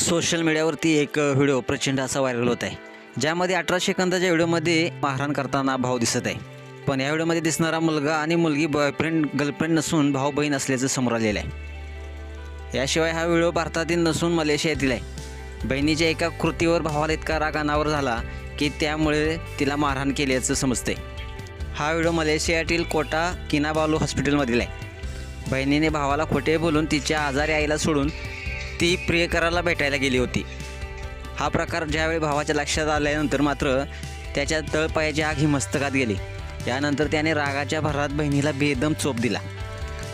Social मीडियावरती एक video प्रचंड असा व्हायरल होत आहे ज्यामध्ये अठरा सेकंदाच्या व्हिडिओमध्ये मारहाण करताना भाऊ दिसत आहे. पण या व्हिडिओमध्ये दिसणारा मुलगा आणि मुलगी बॉयफ्रेंड गर्लफ्रेंड नसून भाऊ बहीण असल्याचं समोर आलेलं आहे. याशिवाय हा व्हिडिओ भारतातील नसून मलेशियातील आहे. बहिणीच्या एका कृतीवर भावाला इतका राग अनावर झाला की त्यामुळे तिला मारहाण केल्याचं समजते हा व्हिडिओ मलेशियातील कोटा किनाबालू हॉस्पिटलमधील आहे. बहिणीने भावाला खोटे बोलून तिच्या आजारी आईला सोडून ती प्रियकराला भेटायला गेली होती. हा प्रकार ज्यावेळी भावाच्या लक्षात आल्यानंतर मात्र त्याच्या तळपायाची आग ही मस्तकात गेली. यानंतर त्याने रागाच्या भरात बहिणीला बेदम चोप दिला.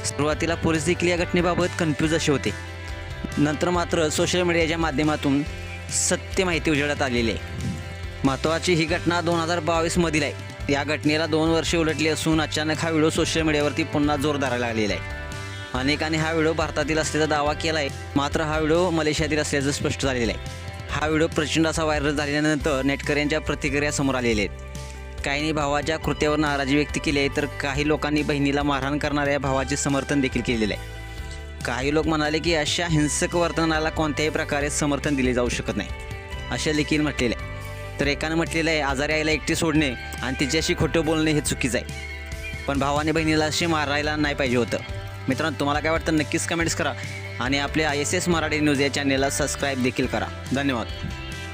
सुरुवातीला पोलीस देखील या घटनेबाबत कन्फ्यूज असे होते. नंतर मात्र सोशल मीडियाच्या माध्यमातून सत्य माहिती उजळत आलेली आहे. महत्त्वाची ही घटना दोन हजार बावीसमधील आहे. या घटनेला दोन वर्षे उलटली असून अचानक हा व्हिडिओ सोशल मीडियावरती पुन्हा जोर धरायला लागलेला आहे. अनेकांनी हा व्हिडिओ भारतातील असल्याचा दावा केला आहे मात्र हा व्हिडिओ मलेशियातील असल्याचं स्पष्ट झालेलं आहे हा व्हिडिओ प्रचंड असा व्हायरल झाल्यानंतर नेटकऱ्यांच्या प्रतिक्रिया समोर आलेल्या आहेत. काहींनी भावाच्या कृत्यावर नाराजी व्यक्त केली आहे तर काही लोकांनी बहिणीला मारहाण करणाऱ्या भावाचे समर्थन देखील केलेलं आहे. काही लोक म्हणाले की अशा हिंसक वर्तनाला कोणत्याही प्रकारे समर्थन दिले जाऊ शकत नाही असे देखील म्हटलेले आहे. तर एकानं म्हटलेलं आहे आजारी आईला एकटी सोडणे आणि तिच्याशी खोटं बोलणे हे चुकीचं आहे. पण भावाने बहिणीला अशी मारायला नाही पाहिजे होतं. मित्रांनो तुम्हाला काय वाटतं नक्कीच कमेंट्स करा. आणि आपल्या I S S Marathi news या चॅनेलला सबस्क्राईब देखील करा. धन्यवाद.